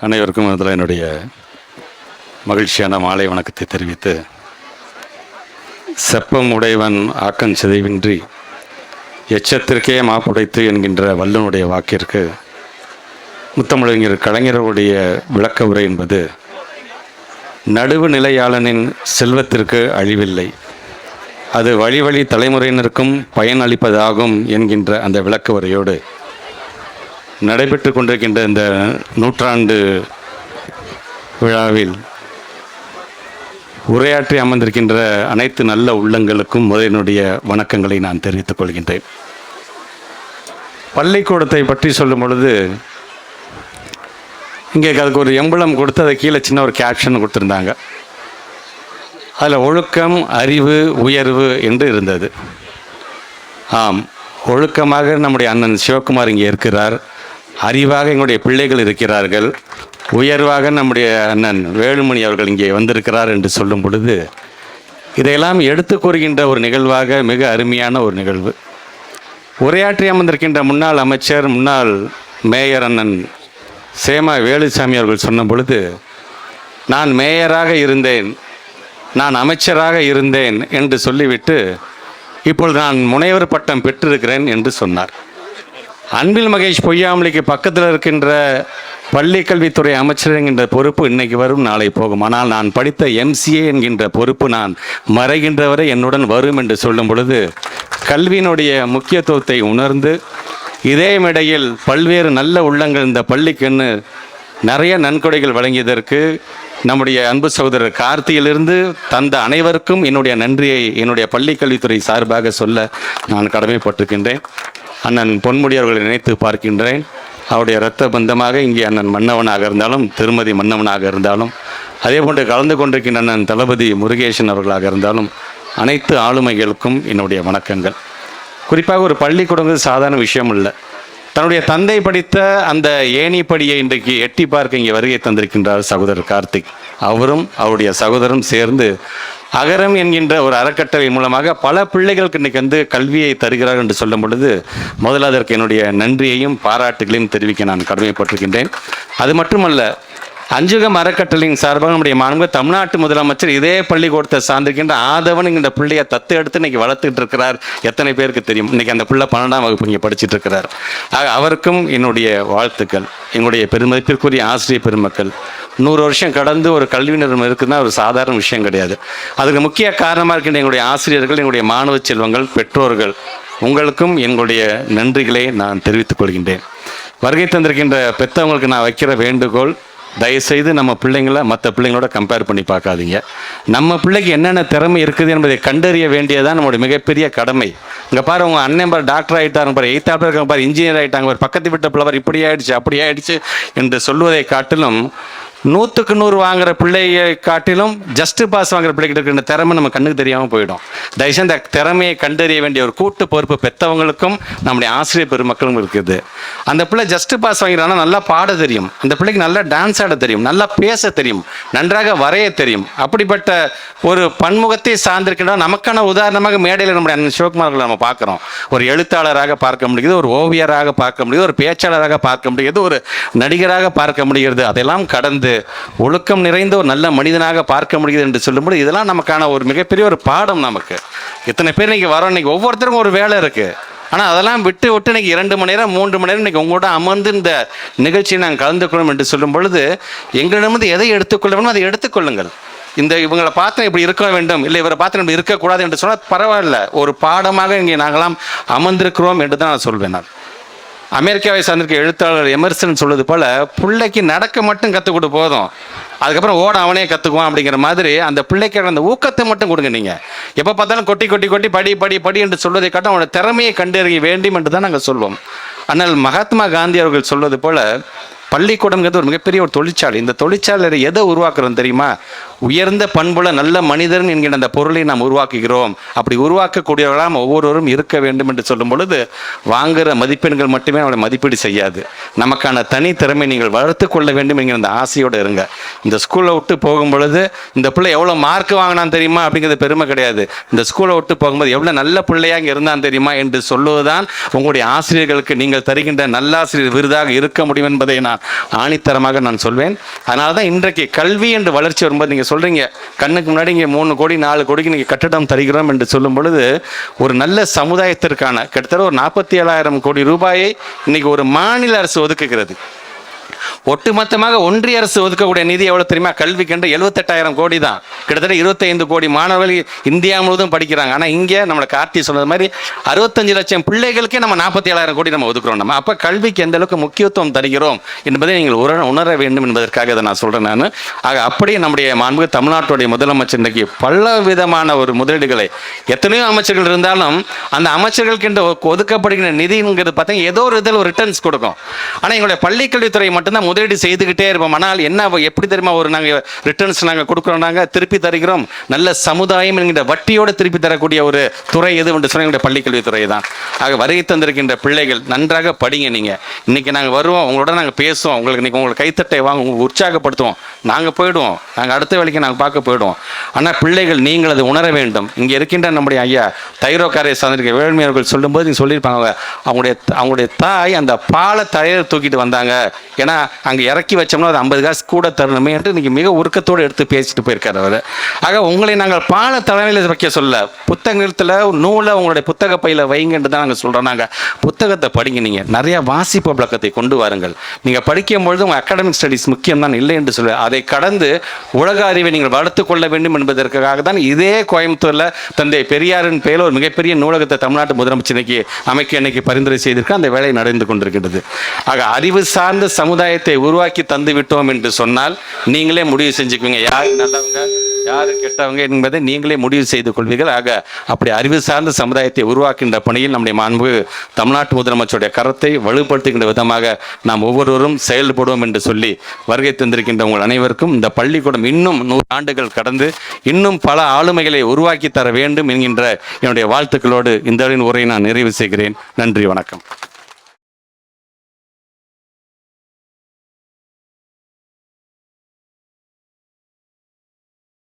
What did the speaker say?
அனைவருக்கும் அதில் என்னுடைய மகிழ்ச்சியான மாலை வணக்கத்தை தெரிவித்து செப்பம் உடையவன் ஆக்கன் சிதைவின்றி எச்சத்திற்கே மாப்புடைத்து என்கின்ற வல்லனுடைய வாக்கிற்கு முத்தமிழறிஞர் கலைஞர்களுடைய விளக்க உரை என்பது நடுவு நிலையாளனின் செல்வத்திற்கு அழிவில்லை. அது வழி வழி தலைமுறையினருக்கும் பயன் அளிப்பதாகும் என்கின்ற அந்த விளக்க உரையோடு நடைபெற்று கொண்டிருக்கின்ற இந்த நூற்றாண்டு விழாவில் உரையாற்றி அமர்ந்திருக்கின்ற அனைத்து நல்ல உள்ளங்களுக்கும் முதலினுடைய வணக்கங்களை நான் தெரிவித்துக் கொள்கின்றேன். பள்ளிக்கூடத்தை பற்றி சொல்லும் பொழுது இங்கே அதுக்கு ஒரு எம்பளம் கொடுத்து அதை கீழே சின்ன ஒரு கேப்ஷன் கொடுத்துருந்தாங்க. அதில் ஒழுக்கம் அறிவு உயர்வு என்று இருந்தது. ஆம் ஒழுக்கமாக நம்முடைய அண்ணன் சிவகுமார் இங்கே இருக்கிறார். அறிவாக எங்களுடைய பிள்ளைகள் இருக்கிறார்கள். உயர்வாக நம்முடைய அண்ணன் வேலுமணி அவர்கள் இங்கே வந்திருக்கிறார் என்று சொல்லும் பொழுது இதையெல்லாம் எடுத்து கூறுகின்ற ஒரு நிகழ்வாக மிக அருமையான ஒரு நிகழ்வு. உரையாற்றி அமர்ந்திருக்கின்ற முன்னாள் அமைச்சர் முன்னாள் மேயர் அண்ணன் சேமா வேலுசாமி அவர்கள் சொன்ன பொழுது நான் மேயராக இருந்தேன் நான் அமைச்சராக இருந்தேன் என்று சொல்லிவிட்டு இப்பொழுது நான் முனைவர் பட்டம் பெற்றிருக்கிறேன் என்று சொன்னார். அன்பில் மகேஷ் பொய்யாமலிக்கு பக்கத்தில் இருக்கின்ற பள்ளி கல்வித்துறை அமைச்சர் என்கின்ற பொறுப்பு இன்னைக்கு வரும் நாளை போகும். ஆனால் நான் படித்த எம்சிஏ என்கின்ற பொறுப்பு நான் மறைகின்றவரை என்னுடன் வரும் என்று சொல்லும் பொழுது கல்வியினுடைய முக்கியத்துவத்தை உணர்ந்து இதே மேடையில் பல்வேறு நல்ல உள்ளங்கள் இந்த பள்ளிக்குன்னு நிறைய நன்கொடைகள் வழங்கியதற்கு நம்முடைய அன்பு சகோதரர் கார்த்தியிலிருந்து தந்த அனைவருக்கும் என்னுடைய நன்றியை என்னுடைய பள்ளி கல்வித்துறை சார்பாக சொல்ல நான் கடமைப்பட்டிருக்கின்றேன். அண்ணன் பொன்முடி அவர்களை நினைத்து பார்க்கின்றேன். அவருடைய இரத்த பந்தமாக இங்கே அண்ணன் மன்னவனாக இருந்தாலும் திருமதி மன்னவனாக இருந்தாலும் அதே போன்று கலந்து கொண்டிருக்கின்ற அண்ணன் தளபதி முருகேசன் அவர்களாக இருந்தாலும் அனைத்து ஆளுமைகளுக்கும் என்னுடைய வணக்கங்கள். குறிப்பாக ஒரு பள்ளிக்கூடங்கிறது சாதாரண விஷயம் இல்லை தன்னுடைய தந்தை படித்த அந்த ஏணிப்படியை இன்றைக்கு எட்டி பார்க்க இங்கே வருகை தந்திருக்கின்றார் சகோதரர் கார்த்திக். அவரும் அவருடைய சகோதரரும் சேர்ந்து அகரம் என்கின்ற ஒரு அறக்கட்டளை மூலமாக பல பிள்ளைகளுக்கு இன்றைக்கு வந்து கல்வியை தருகிறார் என்று சொல்லும் பொழுது முதல்ல அதற்கு என்னுடைய நன்றியையும் பாராட்டுகளையும் தெரிவிக்க நான் கடமைப்பட்டிருக்கின்றேன். அது மட்டுமல்ல அஞ்சுகம் அறக்கட்டளையின் சார்பாக நம்முடைய மாண்பு தமிழ்நாட்டு முதலமைச்சர் இதே பள்ளிக்கூடத்தை சார்ந்திருக்கின்ற ஆதவன் என்கின்ற பிள்ளையை தத்து எடுத்து இன்னைக்கு வளர்த்துட்டு இருக்கிறார். எத்தனை பேருக்கு தெரியும்? இன்னைக்கு அந்த பிள்ளை பன்னெண்டாம் வகுப்பு இங்கே படிச்சுட்டு இருக்கிறார். ஆக அவருக்கும் என்னுடைய வாழ்த்துக்கள். எங்களுடைய பெருமதிப்பிற்குரிய ஆசிரியர் பெருமக்கள். நூறு வருஷம் கடந்து ஒரு கல்வி நிறுவனம் இருக்குதுன்னா ஒரு சாதாரண விஷயம் கிடையாது. அதுக்கு முக்கிய காரணமாக இருக்கின்ற எங்களுடைய ஆசிரியர்கள் எங்களுடைய மாணவ செல்வங்கள் பெற்றோர்கள் உங்களுக்கும் எங்களுடைய நன்றிகளை நான் தெரிவித்துக் கொள்கின்றேன். வருகை தந்திருக்கின்ற பெற்றவங்களுக்கு நான் வைக்கிற வேண்டுகோள் தயவுசெய்து நம்ம பிள்ளைங்களை மற்ற பிள்ளைங்களோட கம்பேர் பண்ணி பார்க்காதீங்க. நம்ம பிள்ளைக்கு என்னென்ன திறமை இருக்குது என்பதை கண்டறிய வேண்டியதான் நம்மளுடைய மிகப்பெரிய கடமை. இங்கே பாரு உங்கள் அண்ணன் பார் டாக்டர் ஆகிட்டாங்க பாரு எய்த்தாப்பில் இருக்காங்க பாரு இன்ஜினியர் ஆகிட்டாங்க பாரு பக்கத்து வீட்டு பிள்ளை இப்படி ஆயிடுச்சு அப்படி ஆயிடுச்சு என்று சொல்வதை காட்டிலும் நூற்றுக்கு நூறு வாங்குற பிள்ளையை காட்டிலும் ஜஸ்ட் பாஸ் வாங்குற பிள்ளைகிட்ட இருக்கிற திறமை நம்ம கண்ணுக்கு தெரியாமல் போயிடும். தயவுசெய்து அந்த திறமையை கண்டறிய வேண்டிய ஒரு கூட்டு பொறுப்பு பெற்றவங்களுக்கும் நம்முடைய ஆசிரியர் பெருமக்களும் இருக்குது. அந்த பிள்ளை ஜஸ்ட் பாஸ் வாங்கிறானா நல்லா பாட தெரியும். அந்த பிள்ளைக்கு நல்லா டான்ஸ் ஆட தெரியும் நல்லா பேச தெரியும் நன்றாக வரைய தெரியும். அப்படிப்பட்ட ஒரு பன்முகத்தை சார்ந்திருக்கின்ற நமக்கான உதாரணமாக மேடையில் நம்முடைய அண்ணன் சிவகுமார்களை நம்ம பார்க்குறோம். ஒரு எழுத்தாளராக பார்க்க முடியுது ஒரு ஓவியராக பார்க்க முடியுது ஒரு பேச்சாளராக பார்க்க முடியுது ஒரு நடிகராக பார்க்க முடிகிறது. அதெல்லாம் கடந்து ஒழுக்கம் நிறைந்த ஒரு நல்ல மனிதனாக பார்க்க முடியுது என்று சொல்லும்போது இதெல்லாம் நமக்கான ஒரு மிகப்பெரிய ஒரு பாடம் நமக்கு. இத்தனை பேர் இன்னைக்கு வரோம் இன்றைக்கி ஒவ்வொருத்தருக்கும் ஒரு வேலை இருக்குது ஆனால் அதெல்லாம் விட்டு விட்டு இன்னைக்கு இரண்டு மணி நேரம் மூன்று மணி நேரம் இன்னைக்கு உங்களோட அமர்ந்து இந்த நிகழ்ச்சியை நாங்கள் கலந்து கொள்ளும் என்று சொல்லும் பொழுது எங்களிடமிருந்து எதை எடுத்துக்கொள்ள வேணும் அதை எடுத்துக்கொள்ளுங்கள். இந்த இவங்களை பார்த்து இப்படி இருக்க வேண்டும் இல்லை இவரை பார்த்து இப்படி இருக்கக்கூடாது என்று சொன்னால் பரவாயில்ல. ஒரு பாடமாக இங்கே நாங்களாம் அமர்ந்திருக்கிறோம் என்று தான் நான் சொல்வேன் நான். அமெரிக்காவை சார்ந்திருக்க எழுத்தாளர் எமர்சன் சொல்வது போல பிள்ளைக்கு நடக்க மட்டும் கற்றுக் கொடு போதும். அதுக்கப்புறம் ஓட அவனே கற்றுக்குவான் அப்படிங்கிற மாதிரி அந்த பிள்ளைக்கான அந்த ஊக்கத்தை மட்டும் கொடுங்க நீங்கள் எப்போ பார்த்தாலும் கொட்டி கொட்டி கொட்டி படி படி படி என்று சொல்வதை காட்டும் அவனோட திறமையை கண்டறிய வேண்டும் என்று தான் நாங்கள் சொல்வோம். ஆனால் மகாத்மா காந்தி அவர்கள் சொல்வது போல பள்ளிக்கூடம்ங்கிறது ஒரு மிகப்பெரிய ஒரு தொழிற்சாலை. இந்த தொழிற்சாலையில் எதை உருவாக்குறோம் தெரியுமா? உயர்ந்த பண்புள்ள நல்ல மனிதன் என்கிற அந்த பொருளை நாம் உருவாக்குகிறோம். அப்படி உருவாக்கக்கூடியவர்களாம் ஒவ்வொருவரும் இருக்க வேண்டும் என்று சொல்லும் பொழுது வாங்குகிற மதிப்பெண்கள் மட்டுமே அவளை மதிப்பீடு செய்யாது. நமக்கான தனி திறமை நீங்கள் வளர்த்து கொள்ள வேண்டும் என்கிற அந்த ஆசையோடு இருங்க. இந்த ஸ்கூலை விட்டு போகும் பொழுது இந்த பிள்ளை எவ்வளோ மார்க் வாங்கினான் தெரியுமா? அப்படிங்கிறது பெருமை கிடையாது. இந்த ஸ்கூலை விட்டு போகும்போது எவ்வளோ நல்ல பிள்ளையாக இருந்தான் தெரியுமா? என்று சொல்லுவதுதான் உங்களுடைய ஆசிரியர்களுக்கு நீங்கள் தருகின்ற நல்லாசிரியர் விருதாக இருக்க முடியும் என்பதை நான் ஆணித்தரமாக நான் சொல்வேன். அதனால தான் இன்றைக்கு கல்வி என்று வளர்ச்சி வரும்போது நீங்கள் சொல்கிறீங்க கண்ணுக்கு முன்னாடி இங்கே மூணு கோடி நாலு கோடிக்கு நீங்கள் கட்டடம் தருகிறோம் என்று சொல்லும் பொழுது ஒரு நல்ல சமுதாயத்திற்கான கிட்டத்தட்ட ஒரு நாற்பத்தி ஏழாயிரம் கோடி ரூபாயை இன்னைக்கு ஒரு மாநில அரசு ஒதுக்குகிறது. ஒட்டுமொத்தமாக ஒன்றிய அரசு ஒதுக்கக்கூடிய நிதி எவ்வளவு தெரியுமா? கல்விக்கென்று எழுபத்தெட்டாயிரம் கோடி தான். கிட்டத்தட்ட இருபத்தைந்து கோடி மாணவர்கள் இந்தியா முழுவதும் படிக்கிறாங்க. ஆனால் இங்கே நம்மளை கார்த்தி சொன்னது மாதிரி அறுபத்தஞ்சு லட்சம் பிள்ளைகளுக்கே நம்ம நாற்பத்தி ஏழாயிரம் கோடி நம்ம ஒதுக்குறோம். நம்ம அப்போ கல்விக்கு எந்த அளவுக்கு முக்கியத்துவம் தருகிறோம் என்பதை நீங்கள் உர உணர வேண்டும் என்பதற்காக இதை நான் சொல்கிறேன் நான். ஆக அப்படியே நம்முடைய மாண்பு தமிழ்நாட்டுடைய முதலமைச்சர் இன்றைக்கு பல விதமான ஒரு முதலீடுகளை எத்தனையோ அமைச்சர்கள் இருந்தாலும் அந்த அமைச்சர்களுக்கு ஒதுக்கப்படுகின்ற ஒதுக்கப்படுகிற நிதிங்கிறது பார்த்தீங்கன்னா ஏதோ ஒரு இதில் ஒரு ரிட்டர்ன்ஸ் கொடுக்கும். ஆனால் எங்களுடைய பள்ளிக்கல்வித்துறை மட்டும்தான் முதலீடு செய்துக்கிட்டே இருப்போம். ஆனால் என்ன எப்படி தெரியுமா ஒரு நாங்கள் ரிட்டர்ன்ஸ் நாங்கள் கொடுக்குறோம் நாங்கள் திருப்பி தருகிறோம். நல்ல சமுதாயம் என்கின்ற வட்டியோடு திருப்பி தரக்கூடிய ஒரு துறை எது என்று சொன்னால் பள்ளிக்கல்வித்துறை தான். ஆக வருகை தந்திருக்கின்ற பிள்ளைகள் நன்றாக படிங்க நீங்கள் இன்னைக்கு நாங்கள் வருவோம் உங்களோட நாங்கள் பேசுவோம். உங்களுக்கு இன்றைக்கி உங்களுக்கு கைத்தட்டை வாங்க உங்களுக்கு உற்சாகப்படுத்துவோம். நாங்கள் போயிடுவோம். நாங்கள் அடுத்த வேலைக்கு நாங்கள் பார்க்க போயிடுவோம். ஆனால் பிள்ளைகள் நீங்கள் அதை உணர வேண்டும். இங்கே இருக்கின்ற நம்முடைய ஐயா தைரோக்காரை சார்ந்திருக்க வேள்மையர்கள் சொல்லும்போது நீங்கள் சொல்லியிருப்பாங்க. அவங்களுடைய அவங்களுடைய தாய் அந்த பாலை தலையில் தூக்கிட்டு வந்தாங்க. ஏன்னா அங்கே இறக்கி வச்சோம்னா அது ஐம்பது காசு கூட தரணுமே என்று இன்னைக்கு மிக உருக்கத்தோடு எடுத்து பேசிட்டு போயிருக்கார் அவர். ஆக உங்களை நாங்கள் பால தலைமையில் வைக்க சொல்ல புத்தகத்தில் நூலை உங்களுடைய புத்தக பையில் வைங்கன்னு தான் நாங்கள் சொல்கிறோம் நாங்கள் புத்தகத்தை படிங்க நீங்கள் நிறைய வாசிப்பு பழக்கத்தை கொண்டு வாருங்கள். நீங்கள் படிக்கும் பொழுது உங்கள் அகாடமிக் ஸ்டடீஸ் முக்கியம் தான் இல்லை என்று சொல்ல. அதை கடந்து உலக அறிவை நீங்கள் வளர்த்து கொள்ள வேண்டும் என்பதற்காக தான் இதே கோயம்புத்தூரில் தந்தை பெரியாரின் பெயரில் ஒரு மிகப்பெரிய நூலகத்தை தமிழ்நாட்டு முதலமைச்சர் இன்னைக்கு அமைக்க இன்னைக்கு பரிந்துரை செய்திருக்க அந்த வேலை நடந்து கொண்டிருக்கின்றது. ஆக அறிவு சார்ந்த சமுதாயத்தை உருவாக்கி தந்து விட்டோம் என்று சொன்னால் நீங்களே முடிவு செஞ்சுக்குவீங்க. யார் நல்லவங்க யார் கெட்டவங்க என்பதை நீங்களே முடிவு செய்து கொள்வீர்கள். ஆக அப்படி அறிவு சார்ந்த சமுதாயத்தை உருவாக்கின்ற பணியில் நம்முடைய மாண்பு தமிழ்நாட்டு முதலமைச்சருடைய கரத்தை வலுப்படுத்துகின்ற விதமாக நாம் ஒவ்வொருவரும் செயல்படுவோம் என்று சொல்லி வருகை தந்திருக்கின்ற உங்கள் அனைவருக்கும் இந்த பள்ளிக்கூடம் இன்னும் நூறு ஆண்டுகள் கடந்து இன்னும் பல ஆளுமைகளை உருவாக்கி தர வேண்டும் என்கின்ற என்னுடைய வாழ்த்துக்களோடு இந்த உரையை நான் நிறைவு செய்கிறேன். நன்றி வணக்கம்.